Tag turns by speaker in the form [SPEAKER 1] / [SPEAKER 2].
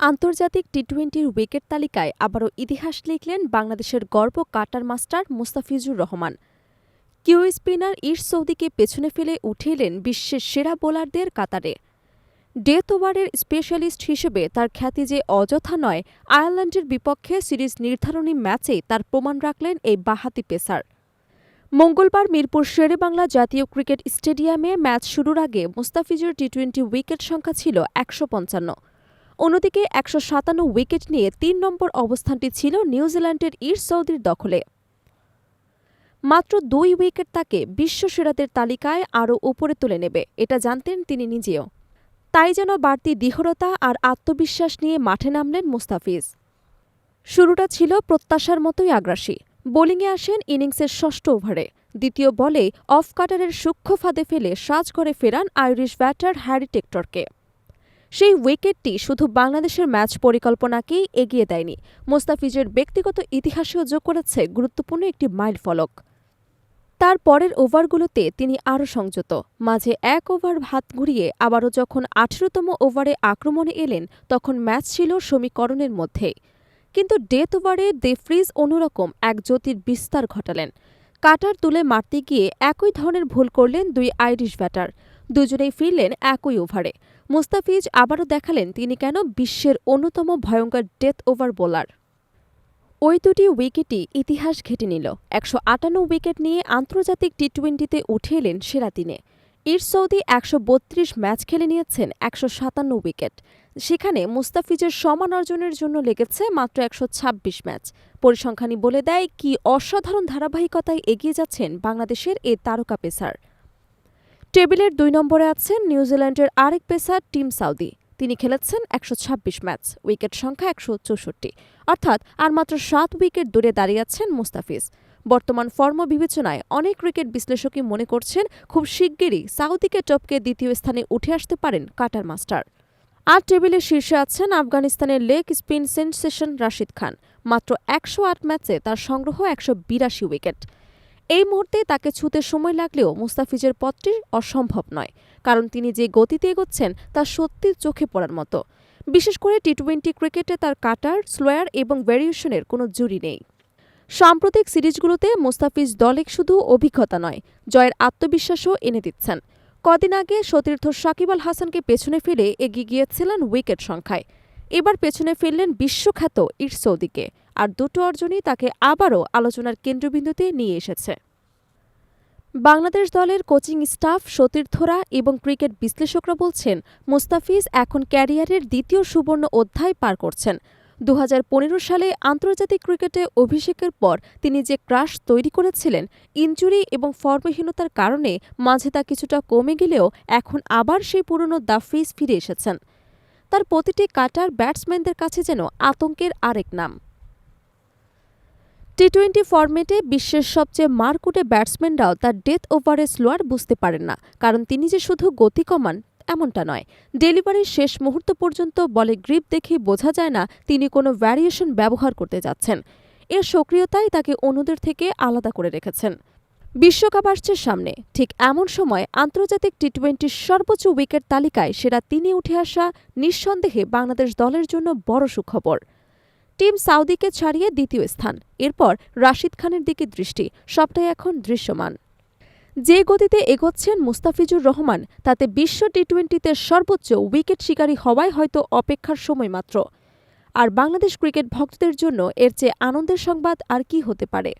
[SPEAKER 1] আন্তর্জাতিক টি টোয়েন্টির উইকেট তালিকায় আবারও ইতিহাস লিখলেন বাংলাদেশের গর্ব cutter master Mustafizur Rahman. Q spinner Ish সৌদিকে পেছনে ফেলে উঠে এলেন বিশ্বের সেরা বোলারদের কাতারে। ডেথ ওভারের স্পেশালিস্ট হিসেবে তার খ্যাতি যে অযথা নয়, আয়ারল্যান্ডের বিপক্ষে সিরিজ নির্ধারণী ম্যাচেই তার প্রমাণ রাখলেন এই বাহাতি পেসার। মঙ্গলবার মিরপুর শেরেবাংলা জাতীয় ক্রিকেট স্টেডিয়ামে ম্যাচ শুরুর আগে মুস্তাফিজুর টি টোয়েন্টি উইকেট সংখ্যা ছিল একশো পঞ্চান্ন। অন্যদিকে একশো সাতান্ন উইকেট নিয়ে তিন নম্বর অবস্থানটি ছিল নিউজিল্যান্ডের ইর সৌদির দখলে। মাত্র দুই উইকেট তাকে বিশ্বসেরাদের তালিকায় আরও উপরে তুলে নেবে, এটা জানতেন তিনি নিজেও। তাই যেন বাড়তি দৃঢ়তা আর আত্মবিশ্বাস নিয়ে মাঠে নামলেন মুস্তাফিজ। শুরুটা ছিল প্রত্যাশার মতোই আগ্রাসী। বোলিংয়ে আসেন ইনিংসের ষষ্ঠ ওভারে। দ্বিতীয় বলে অফ কাটারের সূক্ষ্ম ফাঁদে ফেলে সাজ করে ফেরান আইরিশ ব্যাটার হ্যারি টেক্টরকে। সেই উইকেটটি শুধু বাংলাদেশের ম্যাচ পরিকল্পনাকেই এগিয়ে দেয়নি। মোস্তাফিজের ব্যক্তিগত ইতিহাসেও যোগ করেছে গুরুত্বপূর্ণ একটি মাইল ফলক। তার পরের ওভারগুলোতে তিনি আরও সংযত। মাঝে এক ওভার হাত ঘুরিয়ে আবারও যখন আঠেরোতম ওভারে আক্রমণে এলেন, তখন ম্যাচ ছিল সমীকরণের মধ্যে। কিন্তু ডেথ ওভারে দে ফ্রিজ অন্যরকম এক জ্যোতির বিস্তার ঘটালেন। কাটার তুলে মারতে গিয়ে একই ধরনের ভুল করলেন দুই আইরিশ ব্যাটার। দুজনেই ফিরলেন একই ওভারে। মুস্তাফিজ আবারও দেখালেন তিনি কেন বিশ্বের অন্যতম ভয়ঙ্কর ডেথ ওভার বোলার। ওই দুটি উইকেটই ইতিহাস ঘেটে নিল। একশো আটান্ন উইকেট নিয়ে আন্তর্জাতিক টি টোয়েন্টিতে উঠে এলেন সেরা দিনে ইর সৌদি একশো বত্রিশ ম্যাচ খেলে নিয়েছেন একশো সাতান্ন উইকেট। সেখানে মুস্তাফিজের সমান অর্জনের জন্য লেগেছে মাত্র একশো ছাব্বিশ ম্যাচ। পরিসংখ্যানই বলে দেয়, কি অসাধারণ ধারাবাহিকতায় এগিয়ে যাচ্ছেন বাংলাদেশের এ তারকা পেসার। টেবিলের দুই নম্বরে আছেন নিউজিল্যান্ডের আরেক পেসার টিম সাউদি। তিনি খেলেছেন একশো ছাব্বিশ ম্যাচ, উইকেট সংখ্যা একশো চৌষট্টি। অর্থাৎ আর মাত্র সাত উইকেট দূরে দাঁড়িয়ে আছেন মুস্তাফিজ। বর্তমান ফর্ম বিবেচনায় অনেক ক্রিকেট বিশ্লেষকই মনে করছেন খুব শিগগিরই সাউদিকে টপকে দ্বিতীয় স্থানে উঠে আসতে পারেন কাটার মাস্টার। আর টেবিলের শীর্ষে আছেন আফগানিস্তানের leg spin sensation Rashid Khan. মাত্র একশো আট ম্যাচে তার সংগ্রহ একশো বিরাশি উইকেট। এই মুহূর্তে তাকে ছুতে সময় লাগলেও মুস্তাফিজের পথটি অসম্ভব নয়, কারণ তিনি যে গতিতে এগোচ্ছেন তা সত্যি চোখে পড়ার মতো। বিশেষ করে টি টোয়েন্টি ক্রিকেটে তার কাটার, স্লোয়ার এবং ভ্যারিয়েশনের কোনো জুরি নেই। সাম্প্রতিক সিরিজগুলোতে মুস্তাফিজ দলে শুধু অভিজ্ঞতা নয়, জয়ের আত্মবিশ্বাসও এনে দিচ্ছেন। কদিন আগে সতীর্থ সাকিব আল হাসানকে পেছনে ফেলে এগিয়ে গিয়েছিলেন উইকেট সংখ্যায়। এবার পেছনে ফেললেন বিশ্বখ্যাত ইর সৌদিকে আর দুটো অর্জনই তাকে আবারও আলোচনার কেন্দ্রবিন্দুতে নিয়ে এসেছে। বাংলাদেশ দলের কোচিং স্টাফ সতীর্থরা এবং ক্রিকেট বিশ্লেষকরা বলছেন, মুস্তাফিজ এখন ক্যারিয়ারের দ্বিতীয় সুবর্ণ অধ্যায় পার করছেন। দু হাজার পনেরো সালে আন্তর্জাতিক ক্রিকেটে অভিষেকের পর তিনি যে ক্রাশ তৈরি করেছিলেন ইঞ্জুরি এবং ফর্মহীনতার কারণে মাঝে তা কিছুটা কমে গেলেও এখন আবার সেই পুরনো দ্য ফ্রিজ ফিরে এসেছেন। তার প্রতিটি কাটার ব্যাটসম্যানদের কাছে যেন আতঙ্কের আরেক নাম। টি টোয়েন্টি ফরম্যাটে বিশ্বের সবচেয়ে মারকুটে ব্যাটসম্যানরাও তার ডেথ ওভারে স্লোয়ার বুঝতে পারেন না। কারণ তিনি যে শুধু গতি কমান, এমনটা নয়। ডেলিভারির শেষ মুহূর্ত পর্যন্ত বলে গ্রিপ দেখে বোঝা যায় না তিনি কোনো ভ্যারিয়েশন ব্যবহার করতে যাচ্ছেন। এর সক্রিয়তাই তাকে অন্যদের থেকে আলাদা করে রেখেছেন। বিশ্বকাপ আসছে সামনে। ঠিক এমন সময় আন্তর্জাতিক টি টোয়েন্টির সর্বোচ্চ উইকেট তালিকায় সেরা তিনি উঠে আসা নিঃসন্দেহে বাংলাদেশ দলের জন্য বড় সুখবর। টিম সাউদিকে ছাড়িয়ে দ্বিতীয় স্থান। এরপর রাশিদ খানের দিকে দৃষ্টি, সবটাই এখন দৃশ্যমান। যে গতিতে এগোচ্ছেন মুস্তাফিজুর রহমান, তাতে বিশ্ব টি টোয়েন্টিতে সর্বোচ্চ উইকেট শিকারী হওয়ায় হয়তো অপেক্ষার সময় মাত্র। আর বাংলাদেশ ক্রিকেট ভক্তদের জন্য এর চেয়ে আনন্দের সংবাদ আর কি হতে পারে?